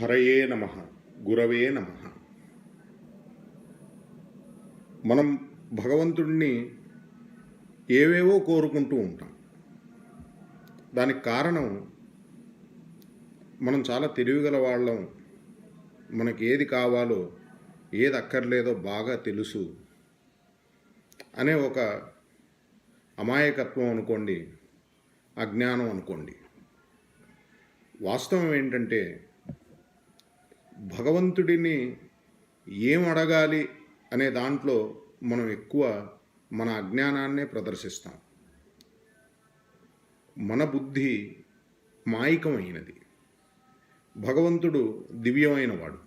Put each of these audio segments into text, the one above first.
హరయే నమ గురవే నమ. మనం భగవంతుడిని ఏవేవో కోరుకుంటూ ఉంటాం. దానికి కారణం మనం చాలా తెలివిగల వాళ్ళం. మనకి ఏది కావాలో ఏది అక్కర్లేదో బాగా తెలుసు అనే ఒక అమాయకత్వం అనుకోండి అజ్ఞానం అనుకోండి. వాస్తవం ఏంటంటే భగవంతుడిని ఏం అడగాలి అనే దాంట్లో మనం ఎక్కువ మన అజ్ఞానాన్నే ప్రదర్శిస్తాం. మన బుద్ధి మాయికమైనది. భగవంతుడు దివ్యమైన వాడు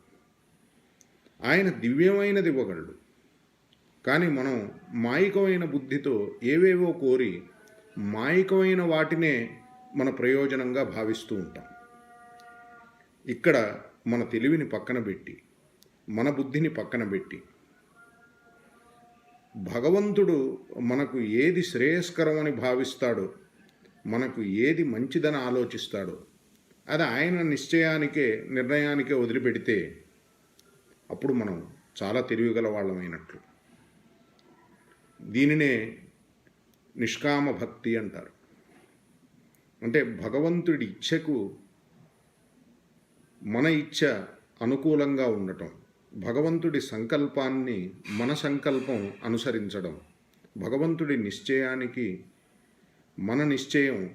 ఆయన దివ్యమైనది ఇవ్వగలడు. కానీ మనం మాయికమైన బుద్ధితో ఏవేవో కోరి మాయికమైన వాటినే మన ప్రయోజనంగా భావిస్తూ ఉంటాం. ఇక్కడ మన తెలివిని పక్కన పెట్టి మన బుద్ధిని పక్కన పెట్టి భగవంతుడు మనకు ఏది శ్రేయస్కరం అని భావిస్తాడో మనకు ఏది మంచిదని ఆలోచిస్తాడో అది ఆయన నిశ్చయానికే నిర్ణయానికే వదిలిపెడితే అప్పుడు మనం చాలా తెలివిగల వాళ్ళమైనట్లు. దీనినే నిష్కామ భక్తి అంటారు. అంటే భగవంతుడి ఇచ్ఛకు మన ఇచ్ఛ అనుకూలంగా ఉండటం భగవంతుడి సంకల్పాన్ని మన సంకల్పం అనుసరించడం భగవంతుడి నిశ్చయానికి మన నిశ్చయం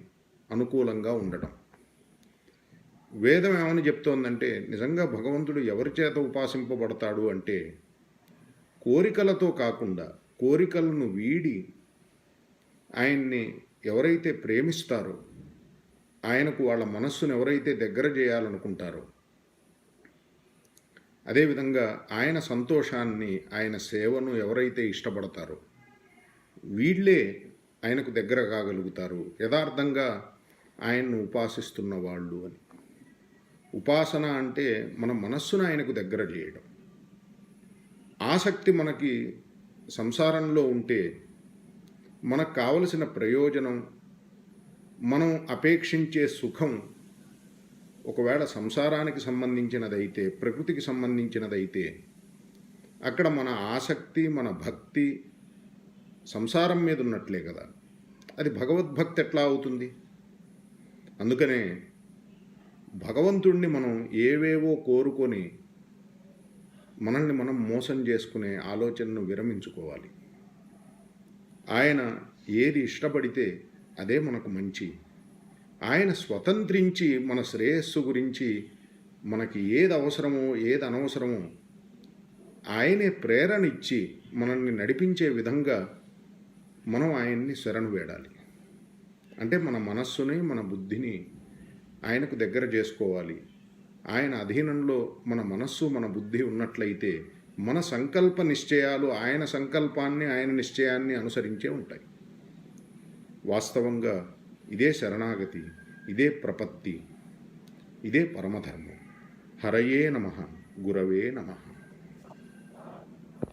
అనుకూలంగా ఉండటం. వేదం ఏమని చెప్తోందంటే నిజంగా భగవంతుడు ఎవరి చేత ఉపాసింపబడతాడు అంటే కోరికలతో కాకుండా కోరికలను వీడి ఆయన్ని ఎవరైతే ప్రేమిస్తారో ఆయనకు వాళ్ళ మనస్సును ఎవరైతే దగ్గర చేయాలనుకుంటారో అదేవిధంగా ఆయన సంతోషాన్ని ఆయన సేవను ఎవరైతే ఇష్టపడతారో వీళ్ళే ఆయనకు దగ్గర కాగలుగుతారు. యథార్థంగా ఆయన్ను ఉపాసిస్తున్న వాళ్ళు అని. ఉపాసన అంటే మన మనస్సును ఆయనకు దగ్గర చేయడం. ఆసక్తి మనకి సంసారంలో ఉంటే మనకు కావలసిన ప్రయోజనం మనం అపేక్షించే సుఖం ఒకవేళ సంసారానికి సంబంధించినదైతే ప్రకృతికి సంబంధించినదైతే అక్కడ మన ఆసక్తి మన భక్తి సంసారం మీద ఉన్నట్లే కదా. అది భగవద్భక్తి ఎట్లా అవుతుంది? అందుకనే భగవంతుణ్ణి మనం ఏవేవో కోరుకొని మనల్ని మనం మోసం చేసుకునే ఆలోచనను విరమించుకోవాలి. ఆయన ఏది ఇష్టపడితే అదే మనకు మంచి. ఆయన స్వతంత్రించి మన శ్రేయస్సు గురించి మనకి ఏది అవసరమో ఏది అనవసరమో ఆయనే ప్రేరణ ఇచ్చి మనల్ని నడిపించే విధంగా మనం ఆయన్ని శరణు వేడాలి. అంటే మన మనస్సుని మన బుద్ధిని ఆయనకు దగ్గర చేసుకోవాలి. ఆయన అధీనంలో మన మనస్సు మన బుద్ధి ఉన్నట్లయితే మన సంకల్ప నిశ్చయాలు ఆయన సంకల్పాన్ని ఆయన నిశ్చయాన్ని అనుసరించే ఉంటాయి. వాస్తవంగా ఇదే శరణాగతి ఇదే ప్రపత్తి ఇదే పరమధర్మం హరయే నమ గురవే నమః